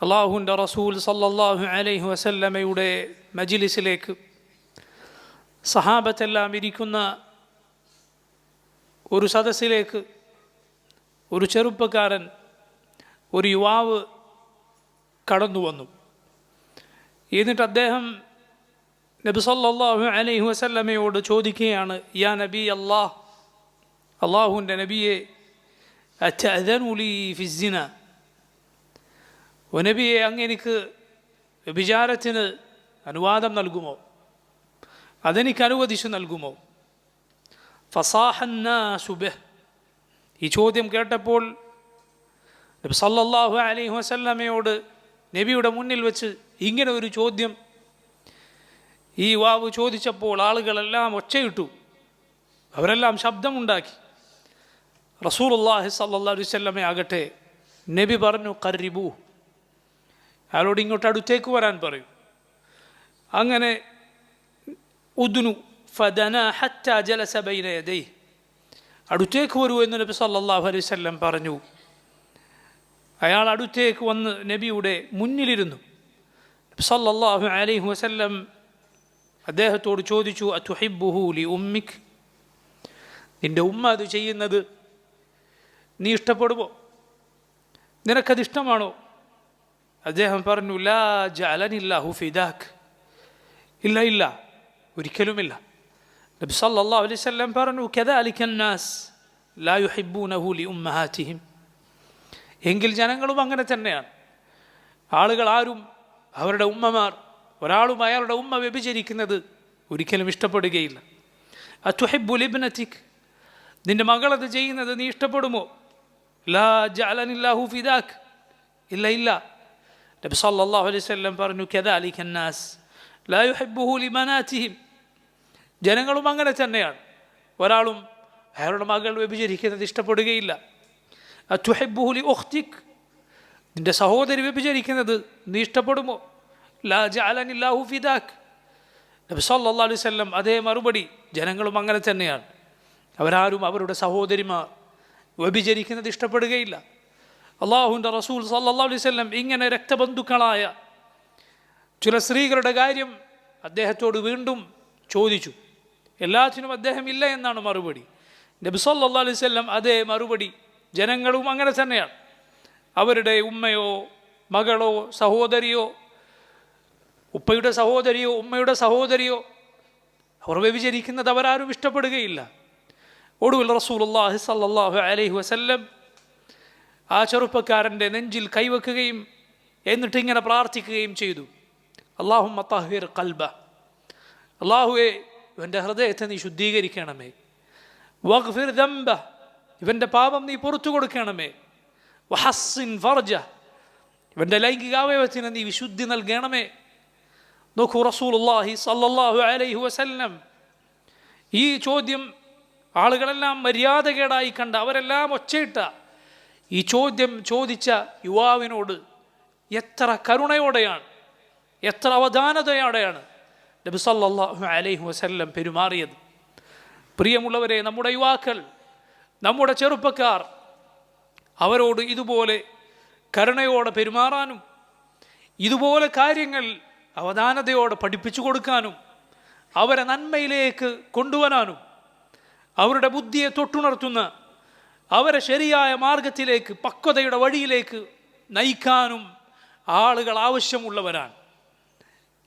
അള്ളാഹുന്റെ റസൂൽ സല്ലല്ലാഹു അലൈഹി വസല്ലമയുടെ മജിലിസിലേക്ക് സഹാബത്തെല്ലാം ഇരിക്കുന്ന ഒരു സദസ്സിലേക്ക് ഒരു ചെറുപ്പക്കാരൻ ഒരു യുവാവ് കടന്നു വന്നു. എന്നിട്ട് അദ്ദേഹം നബി സല്ലല്ലാഹു അലൈഹി വസല്ലമയോട് ചോദിക്കുകയാണ് യാ നബി അള്ളാഹ് അള്ളാഹുവിന്റെ നബിയെ അച്ചഅദനുലി ഫിസിന ഓ അങ്ങ് എനിക്ക് വ്യഭിചാരത്തിന് അനുവാദം നൽകുമോ? അതെനിക്ക് അനുവദിച്ചു നൽകുമോ? ഫസാഹന്ന സുബെ ഈ ചോദ്യം കേട്ടപ്പോൾ നബി സല്ലല്ലാഹു അലൈഹി വസല്ലമയോട് നബിയുടെ മുന്നിൽ വെച്ച് ഇങ്ങനെ ഒരു ചോദ്യം ഈ വാവ് ചോദിച്ചപ്പോൾ ആളുകളെല്ലാം ഒച്ചയിട്ടു. അവരെല്ലാം ശബ്ദമുണ്ടാക്കി. റസൂലുള്ളാഹി അള്ളാഹി സല്ലാ വസല്ലമ ആകട്ടെ നബി പറഞ്ഞു കറിബു അയാളോട് ഇങ്ങോട്ട് അടുത്തേക്ക് വരാൻ പറയും. അങ്ങനെ ഉദ്നു ഫദന ഹറ്റ അടുത്തേക്ക് വരൂ എന്ന് നബി സല്ലല്ലാഹു അലൈഹി വസല്ലം പറഞ്ഞു. അയാൾ അടുത്തേക്ക് വന്ന് നബിയുടെ മുന്നിലിരുന്നു. സല്ലല്ലാഹു അലൈഹി വസല്ലം അദ്ദേഹത്തോട് ചോദിച്ചു അതുഹിബ്ബുഹു ലി ഉമ്മിക്? നിന്റെ ഉമ്മ അത് ചെയ്യുന്നത് നീ ഇഷ്ടപ്പെടുമോ നിനക്കത് ഇഷ്ടമാണോ അദ്ദേഹം പറഞ്ഞു ലാ ജഅലനില്ലാഹു ഫിദാക്ക്. ഇല്ല ഇല്ല ഒരിക്കലുമില്ല. നബി സല്ലല്ലാഹു അലൈഹി വസല്ലം പറഞ്ഞു കഥ നാസ് ലാ യുഹിബ്ബൂനഹു ലി ഉമ്മഹാതിഹിം എങ്കിൽ ജനങ്ങളും അങ്ങനെ തന്നെയാണ്. ആളുകൾ ആരും അവരുടെ ഉമ്മമാർ ഒരാളും അയാളുടെ ഉമ്മ വ്യഭിചരിക്കുന്നത് ഒരിക്കലും ഇഷ്ടപ്പെടുകയില്ല. അറ്റുഹിബുലിബ്നത്തിക് നിന്റെ മകളത് ചെയ്യുന്നത് നീ ഇഷ്ടപ്പെടുമോ? ലാ ജഅലനില്ലാഹു ഫിദാക്ക്. ഇല്ല ഇല്ല നബി സല്ലാഹു അലൈഹി സ്വല്ലം പറഞ്ഞു كذلك الناس لا يحبه ലിമനാറ്റിഹിം ജനങ്ങളും അങ്ങനെ തന്നെയാണ്. ഒരാളും അയാളുടെ മകൾ വ്യഭിചരിക്കുന്നത് ഇഷ്ടപ്പെടുകയില്ല. അറ്റുഹെബ്ബുഹുലി ഒഹ്തിക് നിന്റെ സഹോദരി വ്യഭിചരിക്കുന്നത് നീ ഇഷ്ടപ്പെടുമോ? ലാ ജഅലനില്ലാഹു ഫിദാക്. നബി സല്ലല്ലാഹു അലൈഹി വസല്ലം അതേ മറുപടി ജനങ്ങളും അങ്ങനെ തന്നെയാണ്. അവരാരും അവരുടെ സഹോദരിമാർ വ്യഭിചരിക്കുന്നത് ഇഷ്ടപ്പെടുകയില്ല. അള്ളാഹുവിന്റെ റസൂൽ സല്ലാ അലൈഹി വസല്ലം ഇങ്ങനെ രക്തബന്ധുക്കളായ ചില സ്ത്രീകളുടെ കാര്യം അദ്ദേഹത്തോട് വീണ്ടും ചോദിച്ചു. എല്ലാത്തിനും അദ്ദേഹം ഇല്ല എന്നാണ് മറുപടി. നബി സല്ലല്ലാഹു അലൈഹി വസല്ലം അതേ മറുപടി ജനങ്ങളും അങ്ങനെ തന്നെയാണ്. അവരുടെ ഉമ്മയോ മകളോ സഹോദരിയോ ഉപ്പയുടെ സഹോദരിയോ ഉമ്മയുടെ സഹോദരിയോ അവർ വ്യഭിചരിക്കുന്നത് അവരാരും ഇഷ്ടപ്പെടുകയില്ല. ഒടുവിൽ റസൂലുള്ളാഹി സല്ലാഹു അലൈഹി വസല്ലം ആ ചെറുപ്പക്കാരന്റെ നെഞ്ചിൽ കൈവെക്കുകയും എന്നിട്ട് ഇങ്ങനെ പ്രാർത്ഥിക്കുകയും ചെയ്തു. അള്ളാഹു മത്താഹിർ കൽബ അള്ളാഹുവെ ഇവന്റെ ഹൃദയത്തെ നീ ശുദ്ധീകരിക്കണമേ. വഖ്ഫിർ ദംബ. ഇവന്റെ പാപം നീ പുറത്തു കൊടുക്കണമേ. വഹസ്സിൻ ഫർജ. ഇവന്റെ ലൈംഗികാവയവത്തിന് നീ വിശുദ്ധി നൽകണമേ. നോക്കൂ റസൂലുള്ളാഹി സല്ലല്ലാഹു അലൈഹി വസല്ലം ഈ ചോദ്യം ആളുകളെല്ലാം മര്യാദകേടായി കണ്ട അവരെല്ലാം ഒച്ചയിട്ട ഈ ചോദ്യം ചോദിച്ച യുവാവിനോട് എത്ര കരുണയോടെയാണ് എത്ര അവധാനതയോടെയാണ് നബിസല്ലാഹു അലൈഹി വസല്ലം പെരുമാറിയത്. പ്രിയമുള്ളവരെ നമ്മുടെ യുവാക്കൾ നമ്മുടെ ചെറുപ്പക്കാർ അവരോട് ഇതുപോലെ കരുണയോടെ പെരുമാറാനും ഇതുപോലെ കാര്യങ്ങൾ അവധാനതയോടെ പഠിപ്പിച്ചു കൊടുക്കാനും അവരെ നന്മയിലേക്ക് കൊണ്ടുവരാനും അവരുടെ ബുദ്ധിയെ തൊട്ടുണർത്തുന്ന അവരെ ശരിയായ മാർഗത്തിലേക്ക് പക്വതയുടെ വഴിയിലേക്ക് നയിക്കാനും ആളുകൾ ആവശ്യമുള്ളവരാണ്.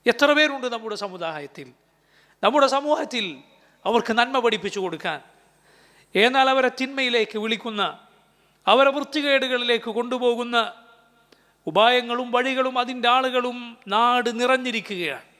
എത്ര പേരുണ്ട് നമ്മുടെ സമുദായത്തിൽ? നമ്മുടെ സമൂഹത്തിൽ അവർക്ക് നന്മ പഠിപ്പിച്ചു കൊടുക്കാൻ. എന്നാൽ അവരെ തിന്മയിലേക്ക് വിളിക്കുന്ന അവരെ വൃത്തികേടുകളിലേക്ക് കൊണ്ടുപോകുന്ന ഉപായങ്ങളും വഴികളും അതിന്റെ ആളുകളും നാട് നിറഞ്ഞിരിക്കുകയാണ്.